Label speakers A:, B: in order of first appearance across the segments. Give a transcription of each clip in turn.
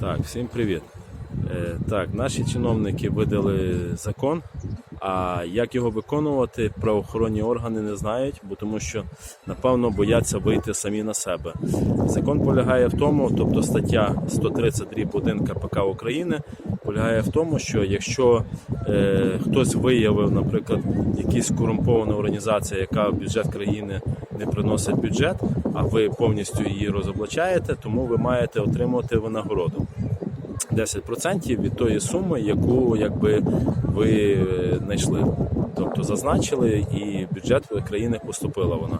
A: Так, всім привіт. Е, Так, наші чиновники видали закон, а як його виконувати, правоохоронні органи не знають, бо тому що напевно бояться вийти самі на себе. Закон полягає в тому, тобто стаття 132 1 КПК України полягає в тому, що якщо е, хтось виявив, наприклад, якісь корумпована організація, яка в бюджет країни не приносить бюджет, а ви повністю її розоблачаєте, тому ви маєте отримувати винагороду. 10% від тої суми, яку якби ви знайшли. Тобто зазначили, і бюджет країни поступила вона.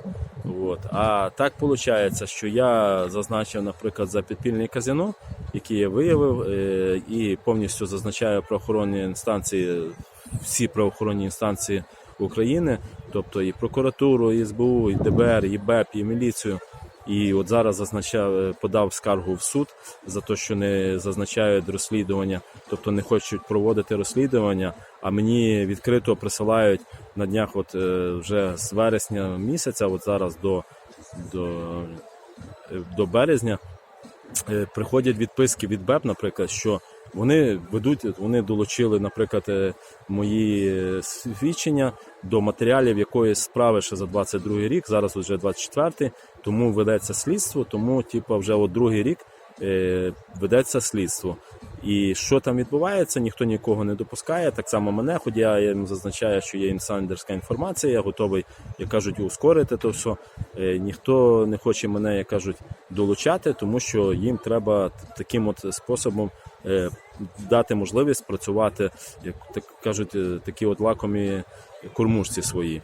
A: От. А так виходить, що я зазначив, наприклад, за підпільне казино, яке я виявив, е, і повністю зазначаю правоохоронні інстанції, всі правоохоронні інстанції України, тобто і прокуратуру, і СБУ, і ДБР, і БЕП, і міліцію. І от зараз зазначав, е, подав скаргу в суд за те, що не зазначають розслідування, тобто не хочуть проводити розслідування. А мені відкрито присилають на днях, от е, вже з вересня місяця, от зараз до, до, е, до березня, приходять відписки від БЕП, наприклад, що вони ведуть, вони долучили, наприклад, е, мої е, свідчення до матеріалів якоїсь справи ще за 22 рік, зараз вже 24 тому ведеться слідство, тому типу, вже от другий рік е, ведеться слідство. І що там відбувається, ніхто нікого не допускає. Так само мене, хоч я їм зазначаю, що є інсайдерська інформація, я готовий, як кажуть, ускорити то все. Е, ніхто не хоче мене, як кажуть, долучати, тому що їм треба таким от способом е, дати можливість працювати, як так кажуть, е, такі от лакомі кормушці свої.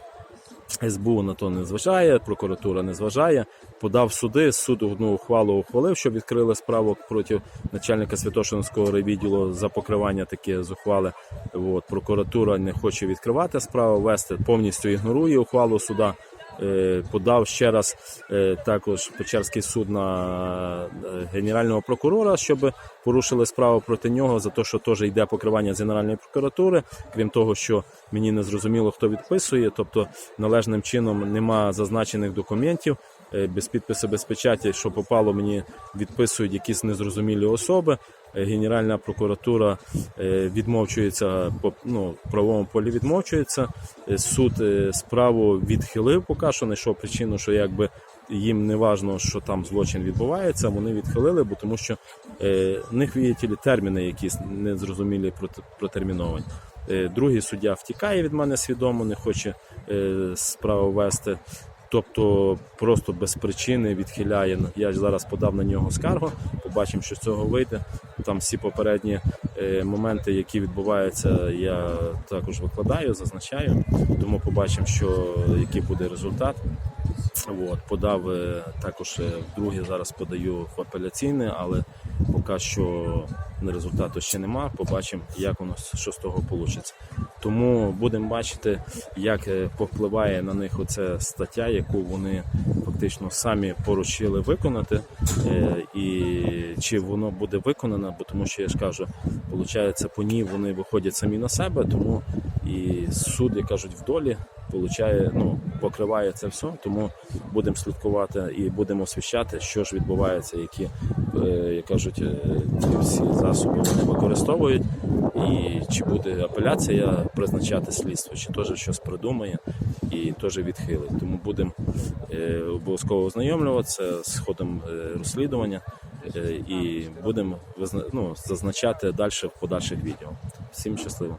A: СБУ на то не зважає, прокуратура не зважає. Подав суди, суд одну ухвалу ухвалив, що відкрили справу проти начальника Святошинського райвідділу за покривання таке з ухвали. От, прокуратура не хоче відкривати справу, вести повністю ігнорує ухвалу суда. Е, Подав ще раз е, також Печерський суд на е, генерального прокурора, щоб порушили справу проти нього за те, що теж йде покривання з генеральної прокуратури. Крім того, що мені не зрозуміло, хто відписує, тобто належним чином нема зазначених документів. Е, Без підпису, без печаті, що попало, мені відписують якісь незрозумілі особи. Е, Генеральна прокуратура е, відмовчується ну, в правовому полі відмовчується. Суд справу відхилив, поки що знайшов причину, що якби їм не важно, що там злочин відбувається. Вони відхилили, бо тому що в них є тілі терміни, якісь незрозумілі проте- протерміновані. Другий суддя втікає від мене свідомо, не хоче справу вести. Тобто просто без причини відхиляє. Я зараз подав на нього скаргу, побачимо, що з цього вийде. Там всі попередні е, моменти, які відбуваються, я також викладаю, зазначаю. Тому побачимо, що який буде результат. От, подав е, також е, вдруге зараз подаю в апеляційне, але поки що результату ще нема. Побачимо, як воно що з того вийде. Тому будемо бачити, як е, повпливає на них оця стаття, яку вони фактично самі поручили виконати, і чи воно буде виконано, бо тому що я ж кажу, виходить, по ній вони виходять самі на себе, тому і суд, як кажуть, в долі получає, ну, покриває це все, тому будемо слідкувати і будемо освіщати, що ж відбувається, які, е, як кажуть, е, ці всі засоби вони використовують, і чи буде апеляція призначати слідство, чи теж щось придумає і теж відхилить. Тому будемо е, обов'язково ознайомлюватися з ходом розслідування і будемо ну, зазначати далі в подальших відео. Всім щасливо!